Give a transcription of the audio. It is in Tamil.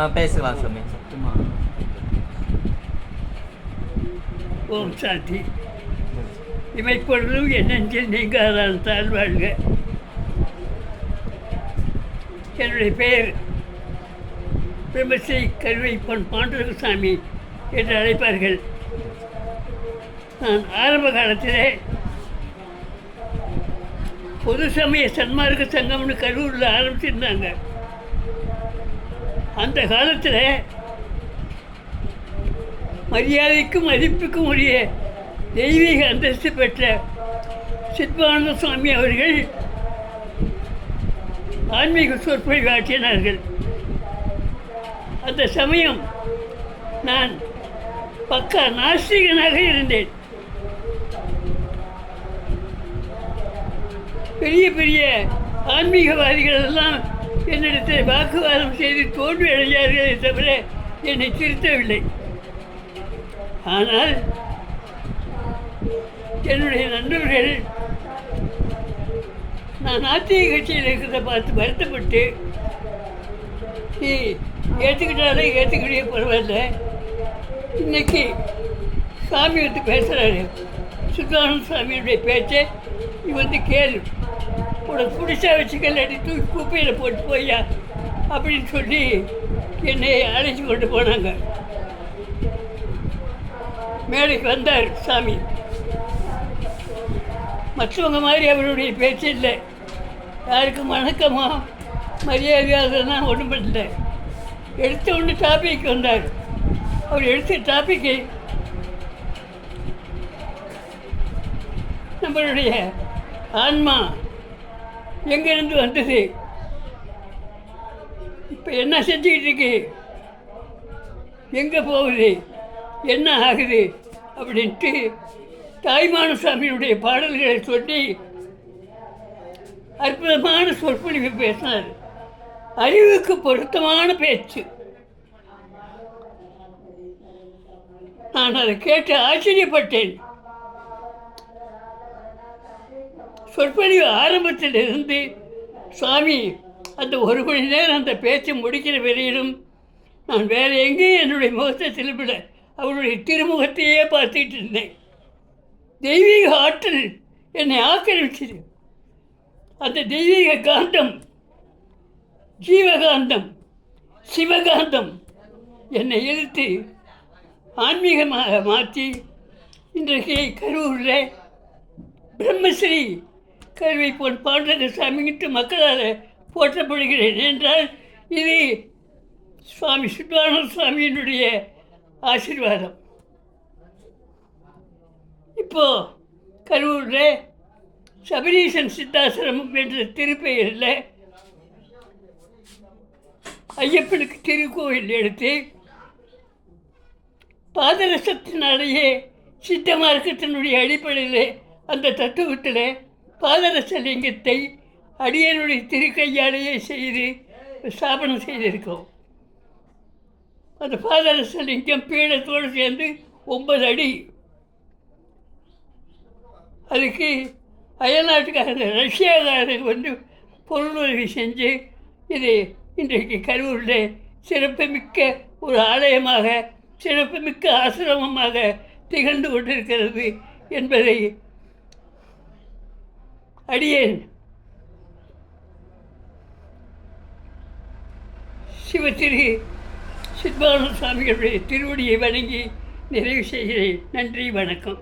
ஆ பேசலாம் சாமி. ஓம் சாந்தி. இமைப்பொழுதும் என் நெஞ்சில் நீங்காதான் தாழ்வாழ்க என்னுடைய பெயர் பிரம்மஸ்ரீ கருவை பொன் பாண்டுரங்கசாமி என்று அழைப்பார்கள். நான் ஆரம்ப காலத்திலே பொது சமய சன்மார்க்க சங்கம்னு கரூரில் ஆரம்பிச்சிருந்தாங்க. அந்த காலத்தில் மரியாதைக்கும் மதிப்புக்கும் உரிய தெய்வீக அந்தஸ்து பெற்ற சித்பானந்த சுவாமி அவர்கள் ஆன்மீக சொற்பொழிவு ஆற்றினார்கள் அந்த சமயம் நான் பக்கா நாஸ்திகனாக இருந்தேன். பெரிய பெரிய ஆன்மீகவாதிகள் எல்லாம் என்னிடத்தில் வாக்குவாதம் செய்து தோல்வி அடைஞ்சார்களே தவிர என்னை திருத்தவில்லை. ஆனால் என்னுடைய நண்பர்கள் நான் நாத்திக கட்சியில் இருக்கிறத பார்த்து வருத்தப்பட்டு நீ ஏற்றுக்கிட்டாலே ஏற்றுக்கிட்டே பரவாயில்ல. இன்னைக்கு சாமி வந்து பேசுகிறாரு சுத்தானந்த சாமியுடைய பேச்சை நீ வந்து கேளு. உனக்கு பிடிச்சா வச்சுக்கலாட்டி தூக்கி குப்பையில் போட்டு போய்யா அப்படின்னு சொல்லி என்னை அழைச்சி கொண்டு போனாங்க. மேடைக்கு வந்தார் சாமி. மற்றவங்க மாதிரி அவருடைய பேச்சு இல்லை. யாருக்கும் வணக்கமோ மரியாதையாக அதெல்லாம் ஒன்றும் பண்ணல. எடுத்த ஒன்று டாபிக் வந்தார். அவர் எடுத்த டாபிக்கு நம்மளுடைய ஆன்மா எங்கேருந்து வந்தது? இப்போ என்ன செஞ்சுக்கிட்டு இருக்கு? எங்கே போகுது? என்ன ஆகுது? அப்படின்ட்டு தாய்மான சாமியுடைய பாடல்களை சொல்லி அற்புதமான சொற்பொழிவு பேசினார். அறிவுக்கு பொருத்தமான பேச்சு. நான் அதை கேட்டு ஆச்சரியப்பட்டேன். சொற்பொழிவு ஆரம்பத்தில் இருந்து சுவாமி அந்த ஒரு மணி நேரம் அந்த பேச்சை முடிக்கிற வரையிலும் நான் வேறு எங்கேயும் என்னுடைய முகத்தை திரும்பிட அவருடைய திருமுகத்தையே பார்த்துக்கிட்டு இருந்தேன். தெய்வீக ஆற்றல் என்னை ஆக்கிரமிச்சது. அந்த தெய்வீக காந்தம் ஜீவகாந்தம் சிவகாந்தம் என்னை இழுத்து ஆன்மீகமாக மாற்றி இன்றைக்கு கரூரில் பிரம்மஸ்ரீ கருவி பொன் பாண்டக சாமிகிட்டு மக்களால் போற்றப்படுகிறேன் என்றால் இது சுவாமி சுத்தானந்த சுவாமியினுடைய ஆசீர்வாதம். இப்போ கரூரில் சபரீசன் சித்தாசிரமம் என்ற திருப்பெயரில் ஐயப்பனுக்கு திருக்கோவில் எடுத்து பாதரசத்தினாலேயே சித்த மார்க்கத்தினுடைய அடிப்படையில் அந்த தத்துவத்தில் பாதரச லிங்கத்தை அடியனுடைய திருக்கையாலேயே செய்து ஸ்தாபனம் செய்திருக்கோம். அந்த பாதரச லிங்கம் பீடத்தோடு சேர்ந்து ஒன்பது அடி. அதுக்கு அயல்நாட்டுக்காரர் ரஷ்யாக்காரங்க வந்து பொருளுதவி செஞ்சு இது இன்றைக்கு கரூரில் சிறப்புமிக்க ஒரு ஆலயமாக சிறப்புமிக்க ஆசிரமமாக திகழ்ந்து கொண்டிருக்கிறது என்பதை அடியேன் சிவத்திரு சித்மானந்த சுவாமிகளுடைய திருவடியை வணங்கி நிறைவு செய்கிறேன். நன்றி வணக்கம்.